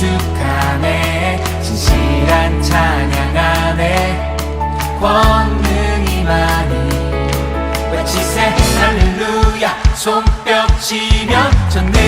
축함에 진실한 찬양 안에 권능이 많이 외치세. 할렐루야. 손뼉치며 전능